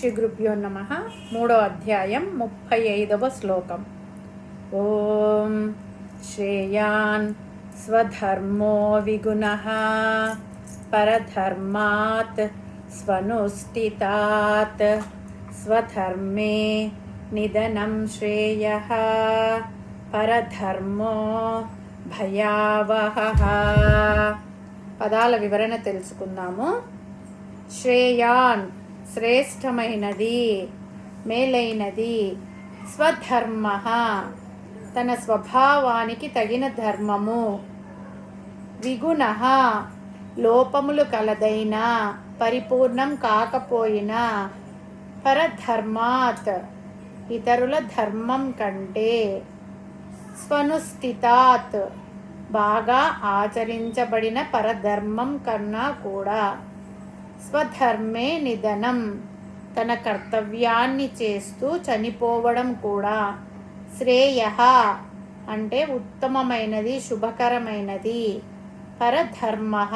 శ్రీ గురుభ్యో నమ. మూడో అధ్యాయం ముప్పై ఐదవ శ్లోకం. ఓం శ్రేయాన్ స్వధర్మో విగుణ. పరధర్మాత్ స్వనుష్ఠితాత్. స్వధర్మే నిధనం శ్రేయ. పరధర్మో భయావహ. పదాల వివరణ తెలుసుకుందాము. శ్రేయాన్ శ్రేష్టమైనది మేలైనది. స్వధర్మ తన స్వభావానికి తగిన ధర్మము. విగుణ లోపములు కలదైన పరిపూర్ణం కాకపోయినా పరధర్మాత్ ఇతరుల ధర్మం కంటే స్వనుస్థితాత్ బాగా ఆచరించబడిన పరధర్మం కన్నా కూడా. స్వధర్మే నిధనం. తన కర్తవ్యాన్ని చేస్తూ చనిపోవడం కూడా శ్రేయ అంటే ఉత్తమమైనది శుభకరమైనది. పరధర్మ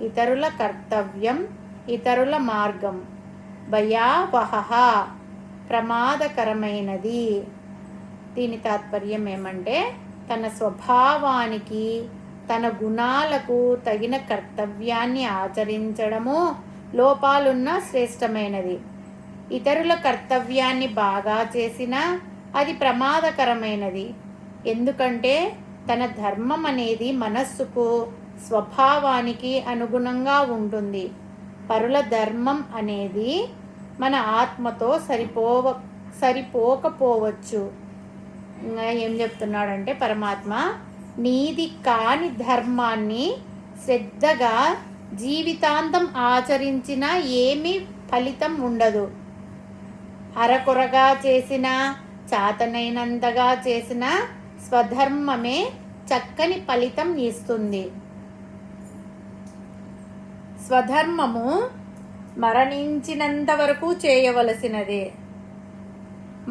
ఇతరుల కర్తవ్యం ఇతరుల మార్గం. భయావహ ప్రమాదకరమైనది. దీని తాత్పర్యం ఏమంటే తన స్వభావానికి తన గుణాలకు తగిన కర్తవ్యాన్ని ఆచరించడము లోపాలున్న శ్రేష్టమైనది. ఇతరుల కర్తవ్యాన్ని బాగా చేసినా అది ప్రమాదకరమైనది. ఎందుకంటే తన ధర్మం అనేది మనస్సుకు స్వభావానికి అనుగుణంగా ఉంటుంది. పరుల ధర్మం అనేది మన ఆత్మతో సరిపోవ సరిపోకపోవచ్చు. ఏం చెప్తున్నాడంటే పరమాత్మ నీది కాని ధర్మాన్ని శ్రద్ధగా జీవితాంతం ఆచరించిన ఏమీ ఫలితం ఉండదు. అరకొరగా చేసిన చాతనైనంతగా చేసిన స్వధర్మమే చక్కని ఫలితం ఇస్తుంది. స్వధర్మము మరణించినంత వరకు చేయవలసినదే.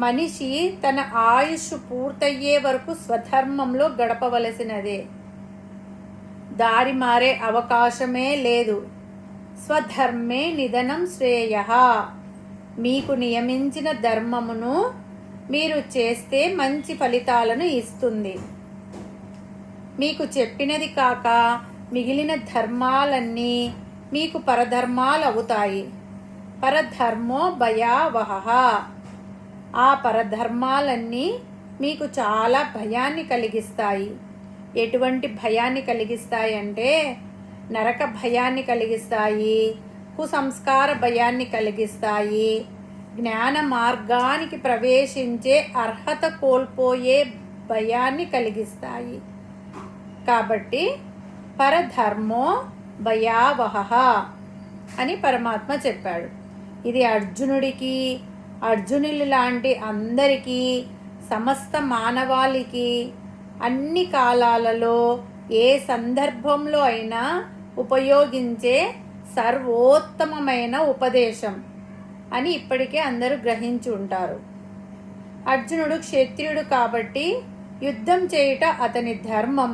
మనిషి తన ఆయుష్ పూర్తయ్యే వరకు స్వధర్మంలో గడపవలసినదే. దారి మారే అవకాశమే లేదు. స్వధర్మే నిధనం శ్రేయ. మీకు నియమించిన ధర్మమును మీరు చేస్తే మంచి ఫలితాలను ఇస్తుంది. మీకు చెప్పినది కాక మిగిలిన ధర్మాలన్నీ మీకు పరధర్మాలు అవుతాయి పరధర్మో భయావహ. ఆ పరధర్మాలన్నీ మీకు చాలా భయాన్ని కలిగిస్తాయి. ఎటువంటి భయాన్ని కలిగిస్తాయి అంటే నరక భయాన్ని కలిగిస్తాయి కుసంస్కార భయాన్ని కలిగిస్తాయి జ్ఞాన మార్గానికి ప్రవేశించే అర్హత కోల్పోయే భయాన్ని కలిగిస్తాయి. కాబట్టి పరధర్మో భయావహ అని పరమాత్మ చెప్పాడు. ఇది అర్జునుడికి అర్జునులు లాంటి అందరికీ సమస్త మానవాళికి అన్ని కాలాలలో ఏ సందర్భంలో అయినా ఉపయోగించే సర్వోత్తమమైన ఉపదేశం అని ఇప్పటికే అందరూ గ్రహించి ఉంటారు. అర్జునుడు క్షత్రియుడు కాబట్టి యుద్ధం చేయుట అతని ధర్మం.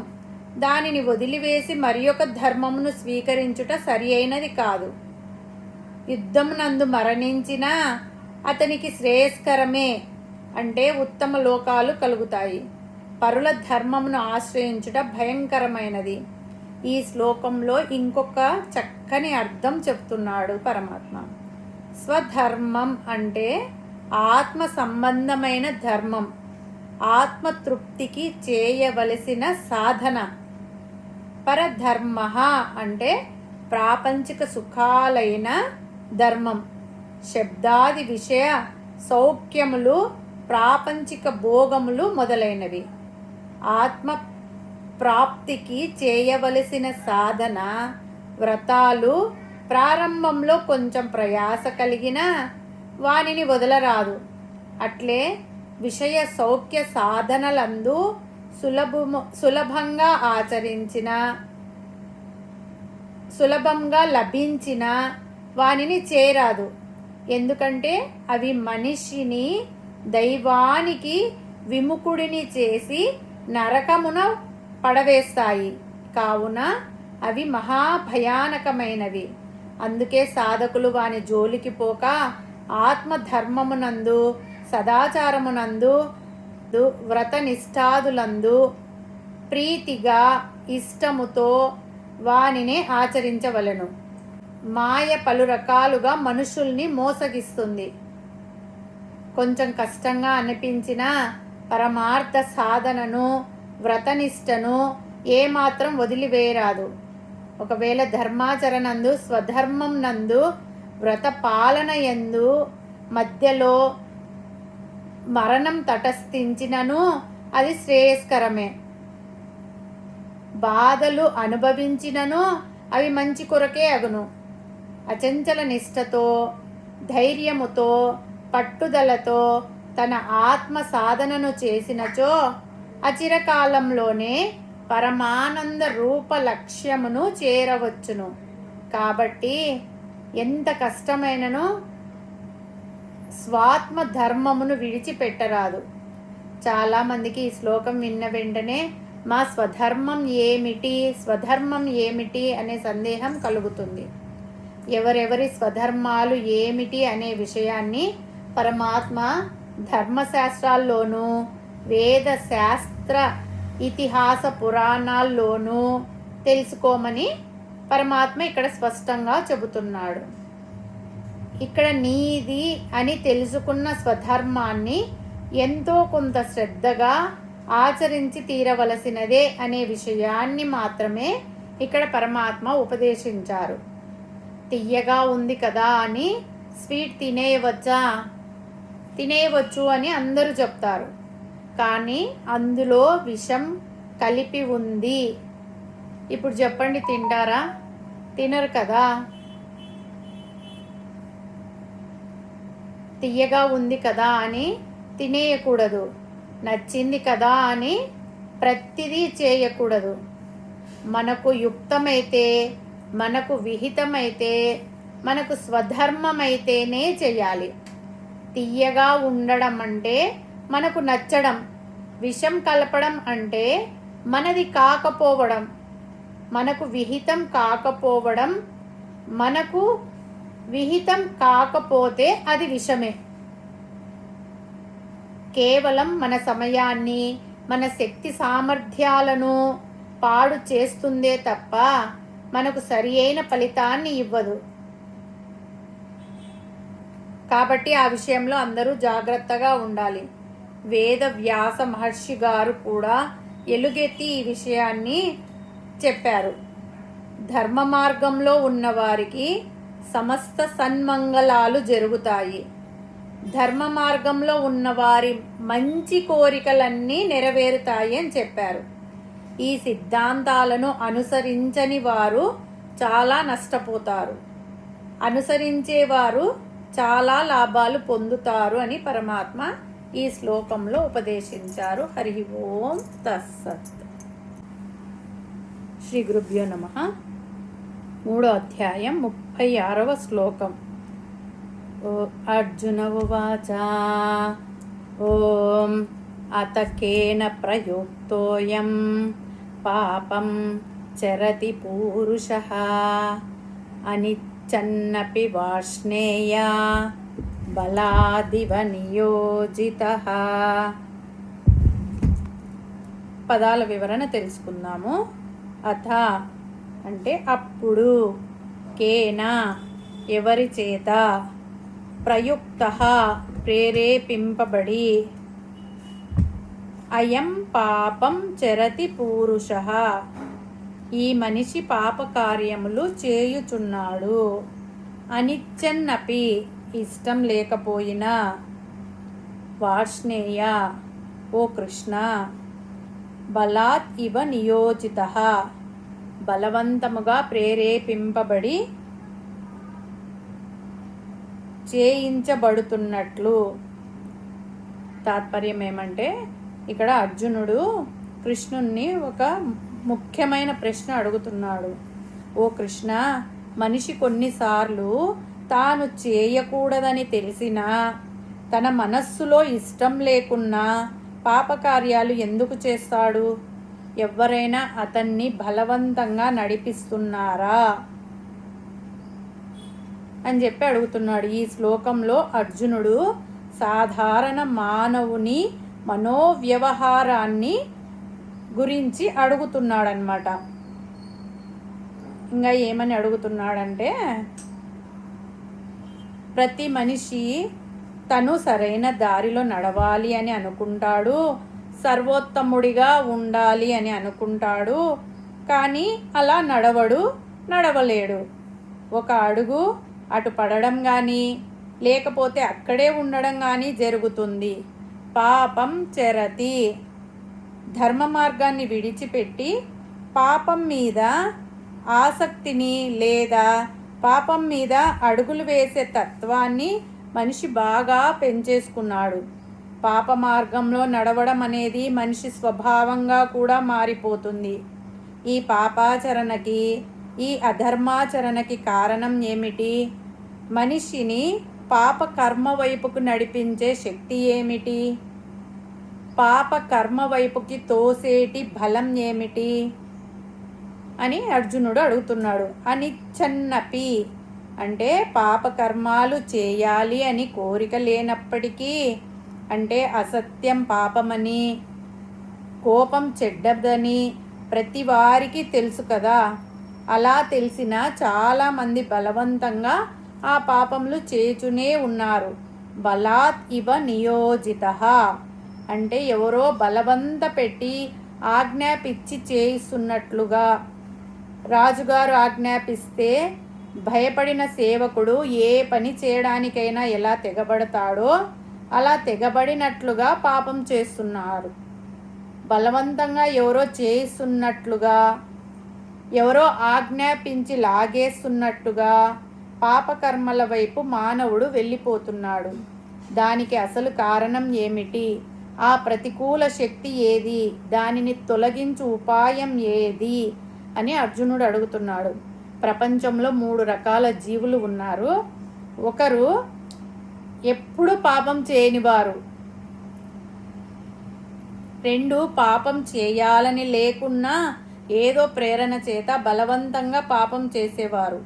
దానిని వదిలివేసి మరి ఒక ధర్మమును స్వీకరించుట సరి అయినది కాదు. యుద్ధమునందు మరణించినా అతనికి శ్రేయస్కరమే అంటే ఉత్తమ లోకాలు కలుగుతాయి. పరుల ధర్మమును ఆశ్రయించుట భయంకరమైనది. ఈ శ్లోకంలో ఇంకొక చక్కని అర్థం చెప్తున్నాడు పరమాత్మ. స్వధర్మం అంటే ఆత్మ సంబంధమైన ధర్మం. ఆత్మతృప్తికి చేయవలసిన సాధన. పరధర్మ అంటే ప్రాపంచిక సుఖాలైన ధర్మం. శబ్దాది విషయ సౌఖ్యములు ప్రాపంచిక భోగములు మొదలైనవి. ఆత్మ ప్రాప్తికి చేయవలసిన సాధన వ్రతాలు ప్రారంభంలో కొంచెం ప్రయాస కలిగిన వానిని వదలరాదు. అట్లే విషయ సౌఖ్య సాధనలందు సులభము సులభంగా ఆచరించిన సులభంగా లభించిన వానిని చేరాదు. ఎందుకంటే అవి మనిషిని దైవానికి విముఖుడిని చేసి నరకమున పడవేస్తాయి. కావున అవి మహాభయానకమైనవి. అందుకే సాధకులు వాని జోలికి పోక ఆత్మధర్మమునందు సదాచారమునందు దు- వ్రతనిష్టాదులందు ప్రీతిగా ఇష్టముతో వానినే ఆచరించవలెను. మాయ పలు రకాలుగా మనుషుల్ని మోసగిస్తుంది. కొంచెం కష్టంగా అనిపించిన పరమార్థ సాధనను వ్రతనిష్టను ఏమాత్రం వదిలివేయరాదు. ఒకవేళ ధర్మాచరణందు స్వధర్మం నందు వ్రత పాలన యందు మధ్యలో మరణం తటస్థించినను అది శ్రేయస్కరమే. బాధలు అనుభవించినను అవి మంచి కొరకే అగును. అచంచల నిష్టతో ధైర్యముతో పట్టుదలతో తన ఆత్మ సాధనను చేసినచో అచిరకాలంలోనే పరమానంద రూప లక్ష్యమును చేరవచ్చును. కాబట్టి ఎంత కష్టమైనను స్వాత్మ ధర్మమును విడిచిపెట్టరాదు. చాలామందికి ఈ శ్లోకం విన్న వెంటనే మా స్వధర్మం ఏమిటి స్వధర్మం ఏమిటి అనే సందేహం కలుగుతుంది. ఎవరెవరి స్వధర్మాలు ఏమిటి అనే విషయాన్ని పరమాత్మ ధర్మశాస్త్రాల్లోనూ వేద శాస్త్ర ఇతిహాస పురాణాల్లోనూ తెలుసుకోమని పరమాత్మ ఇక్కడ స్పష్టంగా చెబుతున్నాడు. ఇక్కడ నీది అని తెలుసుకున్న స్వధర్మాన్ని ఎంతో కొంత శ్రద్ధగా ఆచరించి తీరవలసినదే అనే విషయాన్ని మాత్రమే ఇక్కడ పరమాత్మ ఉపదేశించారు. తియ్యగా ఉంది కదా అని స్వీట్ తినేయవచ్చా? తినేయవచ్చు అని అందరూ చెప్తారు. కానీ అందులో విషం కలిపి ఉంది. ఇప్పుడు చెప్పండి తింటారా? తినరు కదా? తియ్యగా ఉంది కదా అని తినేయకూడదు. నచ్చింది కదా అని ప్రతిదీ చేయకూడదు. మనకు యుక్తమైతే మనకు విహితమైతే మనకు స్వధర్మమైతేనే చేయాలి. తియ్యగా ఉండడం అంటే మనకు నచ్చడం విషం కలపడం అంటే మనది కాకపోవడం మనకు విహితం కాకపోవడం మనకు విహితం కాకపోతే అది విషమే. కేవలం మన సమయాన్ని మన శక్తి సామర్థ్యాలను పాడు చేస్తుందే తప్ప మనకు సరి అయిన ఫలితాన్ని ఇవ్వదు. కాబట్టి ఆ విషయంలో అందరూ జాగ్రత్తగా ఉండాలి. వేద వ్యాస మహర్షి గారు కూడా ఎలుగెత్తి ఈ విషయాన్ని చెప్పారు. ధర్మ మార్గంలో ఉన్నవారికి సమస్త సన్మంగళాలు జరుగుతాయి. ధర్మ మార్గంలో ఉన్నవారి మంచి కోరికలన్నీ నెరవేరుతాయి అని చెప్పారు. ఈ సిద్ధాంతాలను అనుసరించని వారు చాలా నష్టపోతారు. అనుసరించేవారు చాలా లాభాలు పొందుతారు అని పరమాత్మ ఈ శ్లోకంలో ఉపదేశించారు. హరి ఓం తస్సత్ శ్రీ గురుభ్యో నమ. మూడో అధ్యాయం ముప్పై ఆరవ శ్లోకం. ఓ అర్జున ఉవాచ. ఓం అతకేన ప్రయుక్తోయం. పాపం చరతి పూరుష అనిచ్చన్నపి వాష్ణేయ బలాదివ నియోజిత. పదాల వివరణ తెలుసుకుందాము. అథ అంటే అప్పుడు కేనా ఎవరి చేత ప్రయుక్త ప్రేరేపింపబడి అయం పాపం చరతి పూరుష. ఈ మనిషి పాపకార్యములు చేయుచున్నాడు. అనిచ్చన్నపి ఇష్టం లేకపోయినా వాష్ణేయ ఓ కృష్ణ బలాత్ ఇవ నియోజిత. బలవంతముగా ప్రేరేపింపబడి చేయించబడుతున్నట్లు. తాత్పర్యం ఏమంటే ఇక్కడ అర్జునుడు కృష్ణుణ్ణి ఒక ముఖ్యమైన ప్రశ్న అడుగుతున్నాడు. ఓ కృష్ణ మనిషి కొన్నిసార్లు తాను చేయకూడదని తెలిసినా తన మనస్సులో ఇష్టం లేకున్నా పాపకార్యాలు ఎందుకు చేస్తాడు? ఎవరైనా అతన్ని బలవంతంగా నడిపిస్తున్నారా? అని చెప్పి అడుగుతున్నాడు. ఈ శ్లోకంలో అర్జునుడు సాధారణ మానవుని మనోవ్యవహారాన్ని గురించి అడుగుతున్నాడనమాట ఇంకా ఏమని అడుగుతున్నాడంటే ప్రతి మనిషి తను సరైన దారిలో నడవాలి అని అనుకుంటాడు సర్వోత్తముడిగా ఉండాలి అని అనుకుంటాడు కానీ అలా నడవడు నడవలేడు. ఒక అడుగు అటు పడడం కానీ లేకపోతే అక్కడే ఉండడం కానీ జరుగుతుంది. పాపం చెరతి. ధర్మ మార్గాన్ని విడిచిపెట్టి పాపం మీద ఆసక్తిని లేదా పాపం మీద అడుగులు వేసే తత్వాన్ని మనిషి బాగా పెంచేసుకున్నాడు. పాప మార్గంలో నడవడం అనేది మనిషి స్వభావంగా కూడా మారిపోతుంది. ఈ పాపాచరణకి ఈ అధర్మాచరణకి కారణం ఏమిటి? మనిషిని పాప కర్మ వైపుకు నడిపించే శక్తి ఏమిటి? పాప కర్మ వైపుకి తోసేటి బలం ఏమిటి? అని అర్జునుడు అడుగుతున్నాడు. అనిచ్చన్నపి అంటే పాప కర్మాలు చేయాలి అని కోరిక లేనప్పటికీ అంటే అసత్యం పాపమని కోపం చెడ్డదని ప్రతి వారికి తెలుసు కదా. అలా తెలిసిన చాలామంది బలవంతంగా ఆ పాపములు చేచునే ఉన్నారు. బలాత్ ఇవ నియోజిత. అంటే ఎవరో బలవంత పెట్టి ఆజ్ఞాపిచ్చి చేయిస్తున్నట్లుగా. రాజుగారు ఆజ్ఞాపిస్తే భయపడిన సేవకుడు ఏ పని చేయడానికైనా ఎలా తెగబడతాడో అలా తెగబడినట్లుగా పాపం చేస్తున్నారు. బలవంతంగా ఎవరో చేయిస్తున్నట్లుగా ఎవరో ఆజ్ఞాపించి లాగేస్తున్నట్టుగా పాపకర్మల వైపు మానవుడు వెళ్ళిపోతున్నాడు. దానికి అసలు కారణం ఏమిటి? ఆ ప్రతికూల శక్తి ఏది? దానిని తొలగించు ఉపాయం ఏది? అని అర్జునుడు అడుగుతున్నాడు. ప్రపంచంలో మూడు రకాల జీవులు ఉన్నారు. ఒకరు ఎప్పుడు పాపం చేయనివారు. రెండు పాపం చేయాలని లేకున్నా ఏదో ప్రేరణ చేత బలవంతంగా పాపం చేసేవారు.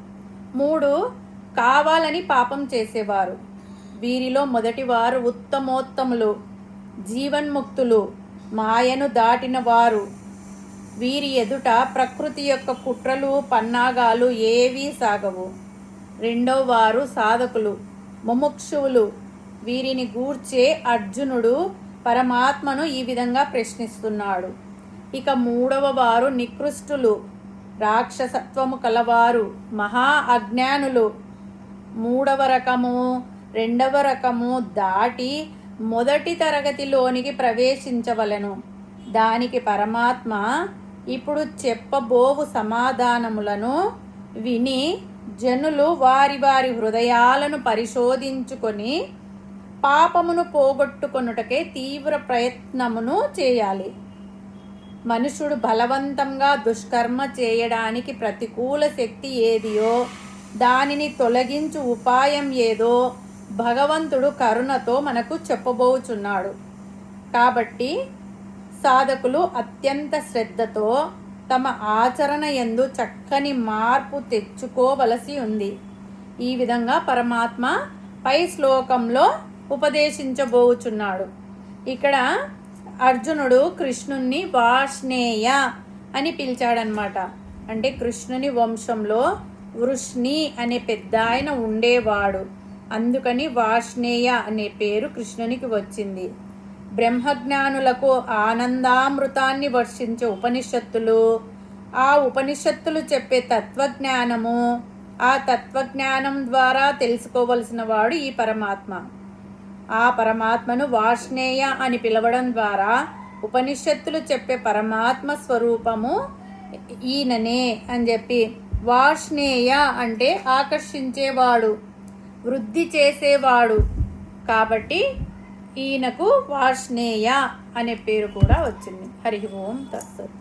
మూడు కావాలని పాపం చేసేవారు. వీరిలో మొదటివారు ఉత్తమోత్తములు. జీవన్ముక్తులు మాయను దాటిన వారు. వీరి ఎదుట ప్రకృతి యొక్క కుట్రలు పన్నాగాలు ఏవీ సాగవు. రెండో వారు సాధకులు ముముక్షువులు. వీరిని గూర్చే అర్జునుడు పరమాత్మను ఈ విధంగా ప్రశ్నిస్తున్నాడు. ఇక మూడవ వారు నికృష్టులు రాక్షసత్వము కలవారు మహా అజ్ఞానులు. మూడవ రకము రెండవ రకము దాటి మొదటి తరగతిలోనికి ప్రవేశించవలను. దానికి పరమాత్మ ఇప్పుడు చెప్పబోవు సమాధానములను విని జనులు వారి వారి హృదయాలను పరిశోధించుకొని పాపమును పోగొట్టుకొనుటకే తీవ్ర ప్రయత్నమును చేయాలి. మనుషుడు బలవంతంగా దుష్కర్మ చేయడానికి ప్రతికూల శక్తి ఏదియో దానిని తొలగించు ఉపాయం ఏదో భగవంతుడు కరుణతో మనకు చెప్పబోచున్నాడు. కాబట్టి సాధకులు అత్యంత శ్రద్ధతో తమ ఆచరణ ఎందు చక్కని మార్పు తెచ్చుకోవలసి ఉంది. ఈ విధంగా పరమాత్మ పై శ్లోకంలో ఉపదేశించబోచున్నాడు. ఇక్కడ అర్జునుడు కృష్ణుణ్ణి వాష్ణేయ అని పిలిచాడనమాట అంటే కృష్ణుని వంశంలో వృష్ణి అనే పెద్ద ఆయన ఉండేవాడు. అందుకని వాష్ణేయ అనే పేరు కృష్ణునికి వచ్చింది. బ్రహ్మజ్ఞానులకు ఆనందామృతాన్ని వర్షించే ఉపనిషత్తులు ఆ ఉపనిషత్తులు చెప్పే తత్వజ్ఞానము ఆ తత్వజ్ఞానం ద్వారా తెలుసుకోవలసిన వాడు ఈ పరమాత్మ. ఆ పరమాత్మను వాష్ణేయ అని పిలవడం ద్వారా ఉపనిషత్తులు చెప్పే పరమాత్మ స్వరూపము ఈయననే అని చెప్పి వాష్ణేయ అంటే ఆకర్షించేవాడు. వృద్ధి చేసేవాడు. కాబట్టి ఈయనకు వాష్ణేయ అనే పేరు కూడా వచ్చింది. హరి ఓం తత్సత్.